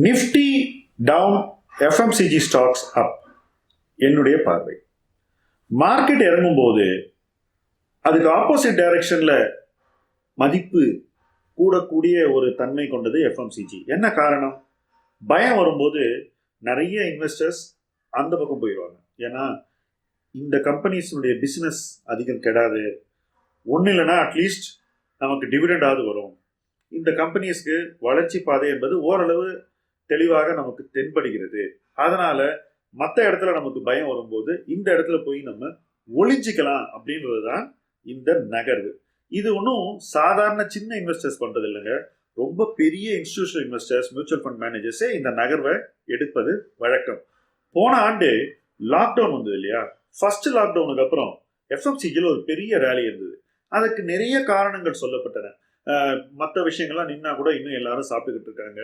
Nifty down FMCG stocks up என்னுடைய பார்வை. Market இறங்கும்போது அதுக்கு ஆப்போசிட் டைரக்ஷனில் மதிப்பு கூடக்கூடிய ஒரு தன்மை கொண்டது எஃப்எம்சிஜி என்ன காரணம்? பயம் வரும்போது நிறைய இன்வெஸ்டர்ஸ் அந்த பக்கம் போயிடுவாங்க. ஏன்னா இந்த கம்பெனிஸினுடைய பிஸ்னஸ் அதிகம் கெடாது. ஒன்றும் இல்லைன்னா அட்லீஸ்ட் நமக்கு டிவிடெண்டாவது வரும். இந்த கம்பெனிஸ்க்கு வளர்ச்சி பாதை என்பது ஓரளவு தெளிவாக நமக்கு தென்படுகிறது. அதனால மற்ற இடத்துல நமக்கு பயம் வரும்போது இந்த இடத்துல போய் நம்ம ஒளிஞ்சிக்கலாம் அப்படின்றது தான் இந்த நகர்வு. இது ஒன்றும் சாதாரண சின்ன இன்வெஸ்டர்ஸ் பண்ணுறது இல்லைங்க. ரொம்ப பெரிய இன்ஸ்டிடியூஷனல் இன்வெஸ்டர்ஸ் மியூச்சுவல் ஃபண்ட் மேனேஜர்ஸே இந்த நகர்வை எடுப்பது வழக்கம். போன ஆண்டு லாக்டவுன் வந்தது இல்லையா? ஃபர்ஸ்ட் லாக்டவுனுக்கு அப்புறம் எஃப்எம்சிஜியில் ஒரு பெரிய ரேலி இருந்தது. அதுக்கு நிறைய காரணங்கள் சொல்லப்பட்டன. மற்ற விஷயங்கள்லாம் நின்னா கூட இன்னும் எல்லாரும் சாப்பிட்டுக்கிட்டு இருக்காங்க.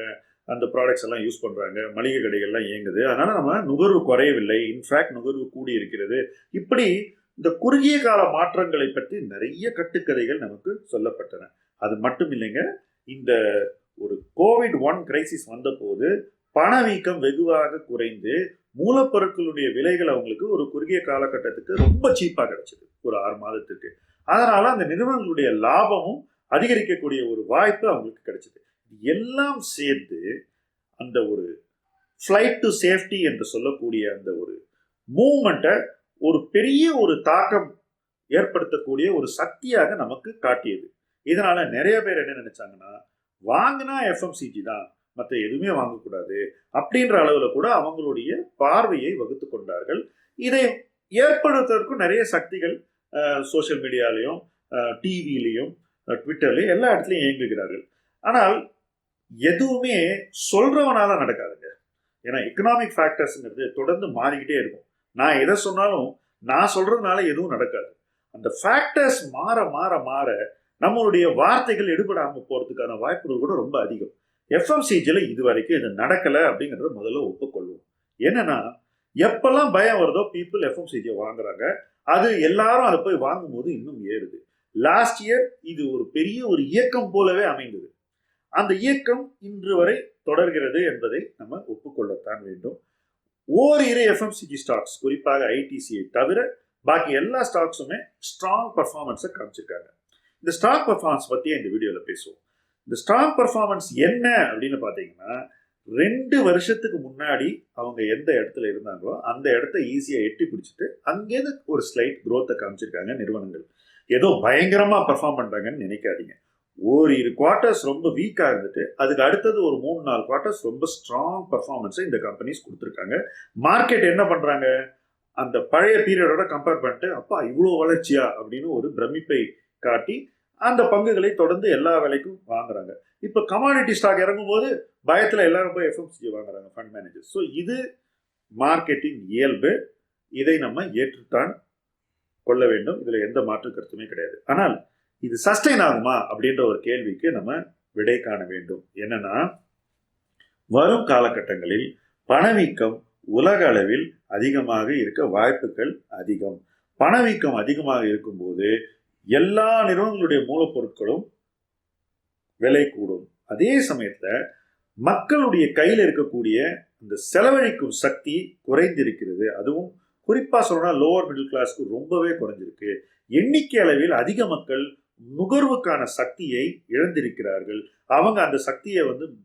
அந்த ப்ராடக்ட்ஸ் எல்லாம் யூஸ் பண்ணுறாங்க மளிகை கடைகள்லாம் இயங்குது. அதனால் நம்ம நுகர்வு குறையவில்லை. இன்ஃபேக்ட் நுகர்வு கூடி இருக்கிறது. இப்படி இந்த குறுகிய கால மாற்றங்களை பற்றி நிறைய கட்டுக்கதைகள் நமக்கு சொல்லப்பட்டன. அது மட்டும் இல்லைங்க இந்த ஒரு கோவிட் ஒன் கிரைசிஸ் வந்தபோது பணவீக்கம் வெகுவாக குறைந்து மூலப்பொருட்களுடைய விலைகள் அவங்களுக்கு ஒரு குறுகிய காலகட்டத்துக்கு ரொம்ப சீப்பாக கிடைச்சிது. ஒரு ஆறு மாதத்துக்கு. அதனால் அந்த நிறுவனங்களுடைய லாபமும் அதிகரிக்கக்கூடிய ஒரு வாய்ப்பு அவங்களுக்கு கிடைச்சிது. எல்லாம் சேர்ந்து அந்த ஒரு ஃப்ளைட் டு சேஃப்டி என்று சொல்லக்கூடிய அந்த ஒரு மூமெண்ட்டை ஒரு பெரிய ஒரு தாக்கம் ஏற்படுத்தக்கூடிய ஒரு சக்தியாக நமக்கு காட்டியது. இதனால் நிறைய பேர் என்ன நினச்சாங்கன்னா வாங்கினா எஃப்எம்சிஜி தான் மற்ற எதுவுமே வாங்கக்கூடாது அப்படின்ற அளவில் கூட அவங்களுடைய பார்வையை வகுத்து கொண்டார்கள். இதை ஏற்படுத்துவதற்கும் நிறைய சக்திகள் சோஷியல் மீடியாலையும் டிவிலையும் ட்விட்டர்லையும் எல்லா இடத்துலையும் இயங்குகிறார்கள். ஆனால் எதுவுமே சொல்கிறவனால நடக்காதுங்க. ஏன்னா எக்கனாமிக் ஃபேக்டர்ஸ்ங்கிறது தொடர்ந்து மாறிக்கிட்டே இருக்கும். நான் எதை சொன்னாலும் நான் சொல்கிறதுனால எதுவும் நடக்காது. அந்த ஃபேக்டர்ஸ் மாற மாற மாற நம்மளுடைய வார்த்தைகள் எடுபடாமல் போகிறதுக்கான வாய்ப்புகள் கூட ரொம்ப அதிகம். எஃப்எம்சிஜியில் இது வரைக்கும் இது நடக்கலை அப்படிங்கிறத முதல்ல ஒப்புக்கொள்வோம். என்னென்னா எப்பெல்லாம் பயம் வருதோ பீப்புள் எஃப்எம்சிஜியை வாங்குறாங்க. அது எல்லாரும் அதை போய் வாங்கும்போது இன்னும் ஏறுது. லாஸ்ட் இயர் இது ஒரு பெரிய ஒரு இயக்கம் போலவே அமைந்தது. அந்த இயக்கம் இன்று வரை தொடர்கிறது என்பதை நம்ம ஒப்புக்கொள்ளத்தான் வேண்டும். ஓரிரு எஃப்எம்சிஜி ஸ்டாக்ஸ் குறிப்பாக ஐடிசியை தவிர பாக்கி எல்லா ஸ்டாக்ஸுமே ஸ்ட்ராங் பர்ஃபார்மன்ஸை காமிச்சிருக்காங்க. இந்த ஸ்டாக் பர்ஃபார்மன்ஸ் பற்றி இந்த வீடியோவில் பேசுவோம். இந்த ஸ்ட்ராங் பர்ஃபார்மன்ஸ் என்ன அப்படின்னு பார்த்தீங்கன்னா ரெண்டு வருஷத்துக்கு முன்னாடி அவங்க எந்த இடத்துல இருந்தாங்களோ அந்த இடத்த ஈஸியாக எட்டி பிடிச்சிட்டு அங்கேருந்து ஒரு ஸ்லைட் க்ரோத்தை காமிச்சிருக்காங்க நிறுவனங்கள். ஏதோ பயங்கரமாக பர்ஃபார்ம் பண்ணுறாங்கன்னு நினைக்காதீங்க. ஓரிரு குவார்ட்டர்ஸ் ரொம்ப வீக்காக இருந்துட்டு அதுக்கு அடுத்தது ஒரு மூணு நாலு குவார்ட்டர்ஸ் ரொம்ப ஸ்ட்ராங் பர்ஃபார்மன்ஸை இந்த கம்பெனிஸ் கொடுத்துருக்காங்க. மார்க்கெட் என்ன பண்ணுறாங்க அந்த பழைய பீரியடோட கம்பேர் பண்ணிட்டு அப்பா இவ்வளோ வளர்ச்சியா? அப்படின்னு ஒரு பிரமிப்பை காட்டி அந்த பங்குகளை தொடர்ந்து எல்லா விலைக்கும் வாங்குறாங்க. இப்போ கமாடிட்டி ஸ்டாக் இறங்கும் போது பயத்தில் எல்லாரும் போய் எஃப்எம்சிஜி வாங்குறாங்க ஃபண்ட் மேனேஜர் ஸோ இது மார்க்கெட்டின் இயல்பு. இதை நம்ம ஏற்றுத்தான் கொள்ள வேண்டும். இதில் எந்த மாற்று கருத்துமே கிடையாது. ஆனால் இது சஸ்டைன் ஆகுமா அப்படின்ற ஒரு கேள்விக்கு நம்ம விடை காண வேண்டும். என்னன்னா வரும் காலகட்டங்களில் பணவீக்கம் உலக அளவில் அதிகமாக இருக்க வாய்ப்புகள் அதிகம். பணவீக்கம் அதிகமாக இருக்கும்போது எல்லா நிறுவனங்களுடைய மூலப்பொருட்களும் விலை கூடும். அதே சமயத்தில் மக்களுடைய கையில் இருக்கக்கூடிய இந்த செலவழிக்கும் சக்தி குறைந்திருக்கிறது. அதுவும் குறிப்பாக சொல்லணும்னா லோவர் மிடில் கிளாஸ்க்கு ரொம்பவே குறைஞ்சிருக்கு. எண்ணிக்கை அளவில் அதிக மக்கள் நுகர்வுக்கான சக்தியை இழந்திருக்கிறார்கள். அவங்க அந்த சக்தியை வந்து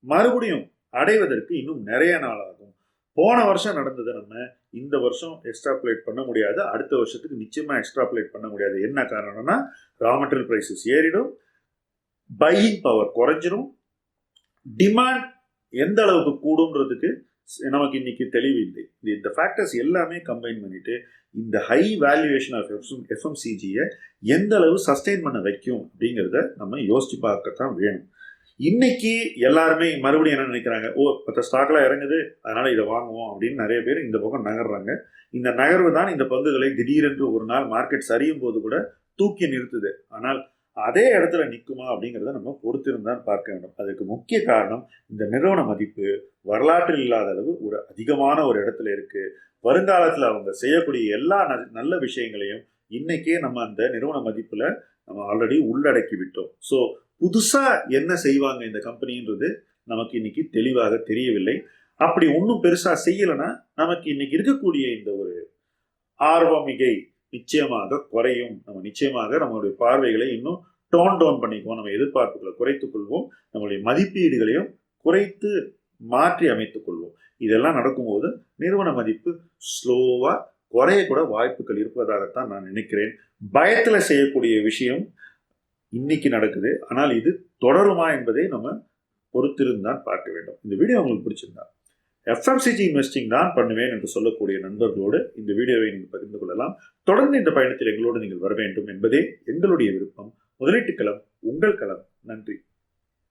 மறுபடியும் அடைவதற்கு இன்னும் நிறைய நாள் ஆகும். போன வருஷம் நடந்ததை நம்ம இந்த வருஷம் எக்ஸ்ட்ராப்ளேட் பண்ண முடியாது. அடுத்த வருஷத்துக்கு நிச்சயமா எக்ஸ்ட்ராப்ளேட் பண்ண முடியாது. என்ன காரணம்னா ரா மெட்டீரியல் ப்ரைஸஸ் ஏறிடும். பையிங் பவர் குறைஞ்சிரும். டிமாண்ட் எந்த அளவுக்கு கூடுன்றதுக்கு நமக்கு இன்னைக்கு தெளிவு இல்லை இது இந்த ஃபேக்டர்ஸ் எல்லாமே கம்பைன் பண்ணிட்டு இந்த ஹை வேல்யூவேஷன் ஆஃப் எஃப்எம் எஃப்எம்சிஜியை எந்த அளவு சஸ்டெயின் பண்ண வைக்கும் அப்படிங்கிறத நம்ம யோசிச்சு பார்க்கத்தான் வேணும். இன்னைக்கு எல்லாருமே மறுபடியும் என்ன நினைக்கிறாங்க? ஓ பத்த ஸ்டாக்லாம் இறங்குது அதனால இதை வாங்குவோம் அப்படின்னு நிறைய பேர் இந்த பக்கம் நகர்றாங்க. இந்த நகர்வு தான் இந்த பங்குகளை திடீரென்று ஒரு நாள் மார்க்கெட் சரியும் போது கூட தூக்கி நிறுத்துது. ஆனால் அதே இடத்துல நிற்குமா அப்படிங்கிறத நம்ம பொறுத்திருந்தான் பார்க்க வேண்டும். அதுக்கு முக்கிய காரணம் இந்த நிறுவன மதிப்பு வரலாற்றில் இல்லாத அளவு ஒரு அதிகமான ஒரு இடத்துல இருக்குது வருங்காலத்தில் அவங்க செய்யக்கூடிய எல்லா நல்ல விஷயங்களையும் இன்றைக்கே நம்ம அந்த நிறுவன மதிப்பில் நம்ம ஆல்ரெடி உள்ளடக்கி விட்டோம். ஸோ புதுசாக என்ன செய்வாங்க இந்த கம்பெனின்றது நமக்கு இன்னைக்கு தெளிவாக தெரியவில்லை. அப்படி ஒன்றும் பெருசாக செய்யலைன்னா நமக்கு இன்னைக்கு இருக்கக்கூடிய இந்த ஒரு ஆர்வமிகை நிச்சயமாக குறையும். நம்ம நிச்சயமாக நம்மளுடைய பார்வைகளை இன்னும் டோன் டவுன் பண்ணிக்குவோம். நம்ம எதிர்பார்ப்புகளை குறைத்துக் கொள்வோம். நம்மளுடைய மதிப்பீடுகளையும் குறைத்து மாற்றி அமைத்துக் கொள்வோம். இதெல்லாம் நடக்கும்போது நிறுவன மதிப்பு ஸ்லோவாக குறைய கூட வாய்ப்புகள் இருப்பதாகத்தான் நான் நினைக்கிறேன். பயத்தில் செய்யக்கூடிய விஷயம் இன்னைக்கு நடக்குது. ஆனால் இது தொடருமா என்பதை நம்ம பொறுத்திருந்தான் பார்க்க வேண்டும். இந்த வீடியோ உங்களுக்கு பிடிச்சிருந்தா எஃப்எம்சிஜி இன்வெஸ்டிங் தான் பண்ணுவேன் என்று சொல்லக்கூடிய நண்பர்களோடு இந்த வீடியோவை நீங்கள் பகிர்ந்து கொள்ளலாம். தொடர்ந்து இந்த பயணத்தில் எங்களோடு நீங்கள் வர வேண்டும் என்பதே எங்களுடைய விருப்பம். முதலீட்டு களம் உங்கள் களம் நன்றி.